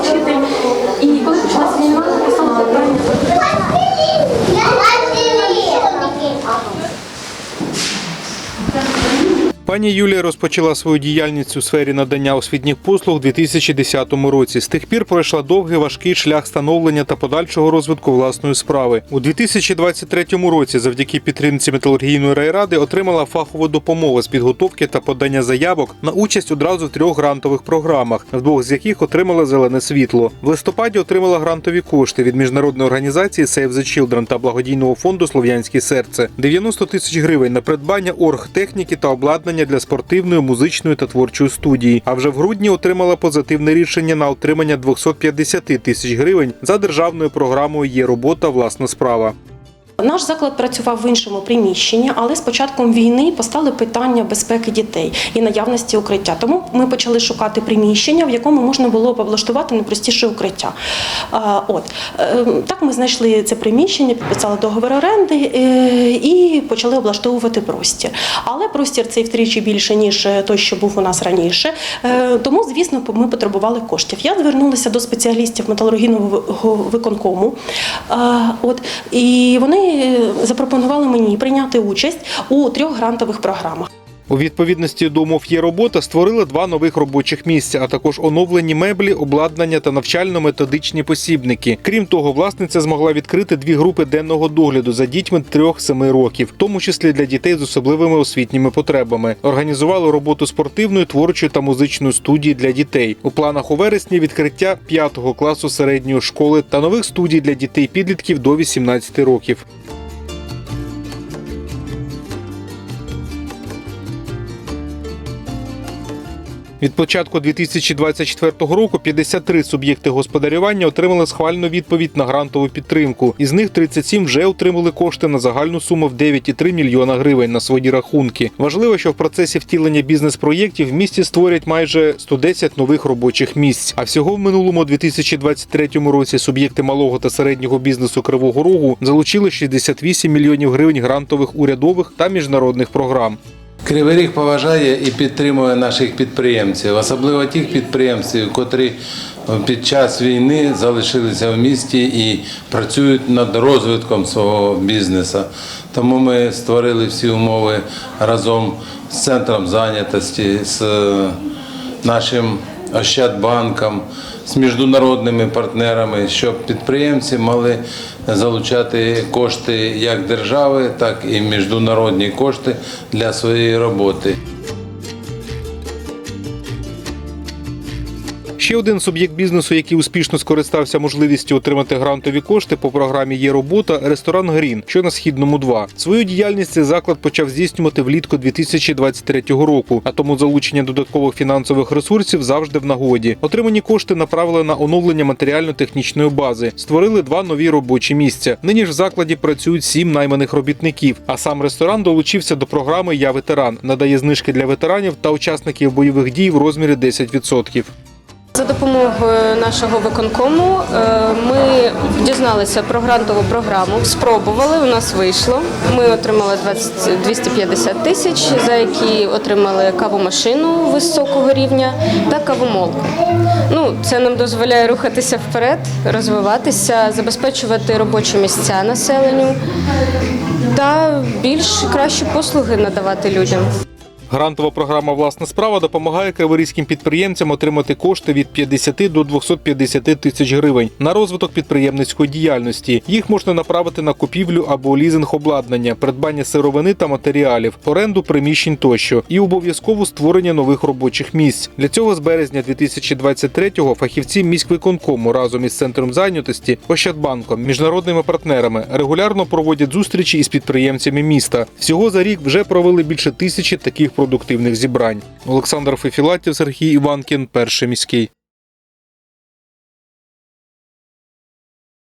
вчитель. І коли почалася війна, написала питання. Пані Юлія розпочала свою діяльність у сфері надання освітніх послуг у 2010 році. З тих пір пройшла довгий важкий шлях становлення та подальшого розвитку власної справи. У 2023 році, завдяки підтримці металургійної райради, отримала фахову допомогу з підготовки та подання заявок на участь одразу в трьох грантових програмах, в двох з яких отримала зелене світло. В листопаді отримала грантові кошти від міжнародної організації Save the Children та благодійного фонду Слов'янське серце 90 тисяч гривень на придбання оргтехніки та обладнання для спортивної, музичної та творчої студії. А вже в грудні отримала позитивне рішення на отримання 250 тисяч гривень за державною програмою Є робота, власна справа. Наш заклад працював в іншому приміщенні, але з початком війни постали питання безпеки дітей і наявності укриття. Тому ми почали шукати приміщення, в якому можна було б облаштувати найпростіше укриття. От Е, так ми знайшли це приміщення, підписали договір оренди е, і почали облаштовувати простір. Але простір цей втричі більше ніж той, що був у нас раніше. Е, Тому, звісно, ми потребували коштів. Я звернулася до спеціалістів металургійного виконкому. Е, От і вони запропонували мені прийняти участь у трьох грантових програмах. У відповідності до умов є робота створили два нових робочих місця, а також оновлені меблі, обладнання та навчально-методичні посібники. Крім того, власниця змогла відкрити дві групи денного догляду за дітьми 3-7 років, в тому числі для дітей з особливими освітніми потребами. Організували роботу спортивної, творчої та музичної студії для дітей. У планах у вересні відкриття 5 класу середньої школи та нових студій для дітей-підлітків до 18 років. Від початку 2024 року 53 суб'єкти господарювання отримали схвальну відповідь на грантову підтримку. Із них 37 вже отримали кошти на загальну суму в 9,3 мільйона гривень на свої рахунки. Важливо, що в процесі втілення бізнес-проєктів в місті створять майже 110 нових робочих місць. А всього в минулому 2023 році суб'єкти малого та середнього бізнесу Кривого Рогу залучили 68 мільйонів гривень грантових урядових та міжнародних програм. Кривий Ріг поважає і підтримує наших підприємців, особливо тих підприємців, котрі під час війни залишилися в місті і працюють над розвитком свого бізнесу. Тому ми створили всі умови разом з центром зайнятості, з нашим Ощадбанком, з міжнародними партнерами, щоб підприємці могли залучати кошти як держави, так і міжнародні кошти для своєї роботи. Ще один суб'єкт бізнесу, який успішно скористався можливістю отримати грантові кошти по програмі Є робота ресторан Грін, що на східному 2. Свою діяльність заклад почав здійснювати влітку 2023 року, а тому залучення додаткових фінансових ресурсів завжди в нагоді. Отримані кошти направили на оновлення матеріально-технічної бази. Створили два нові робочі місця. Нині ж в закладі працюють сім найманих робітників. А сам ресторан долучився до програми Я ветеран, надає знижки для ветеранів та учасників бойових дій в розмірі 10%. За допомогою нашого виконкому е, ми дізналися про грантову програму, спробували, у нас вийшло. Ми отримали 20, 250 тисяч, за які отримали кавомашину високого рівня та кавомолку. Ну, це нам дозволяє рухатися вперед, розвиватися, забезпечувати робочі місця населенню та більш кращі послуги надавати людям. Грантова програма Власна справа допомагає криворізьким підприємцям отримати кошти від 50 до 250 тисяч гривень на розвиток підприємницької діяльності. Їх можна направити на купівлю або лізинг обладнання, придбання сировини та матеріалів, оренду приміщень тощо і обов'язково створення нових робочих місць. Для цього з березня 2023-го фахівці міськвиконкому разом із центром зайнятості, Ощадбанком, міжнародними партнерами регулярно проводять зустрічі із підприємцями міста. Всього за рік вже провели більше тисячі таких продуктивних зібрань. Олександр Фефілатів, Сергій Іванкін, перший міський.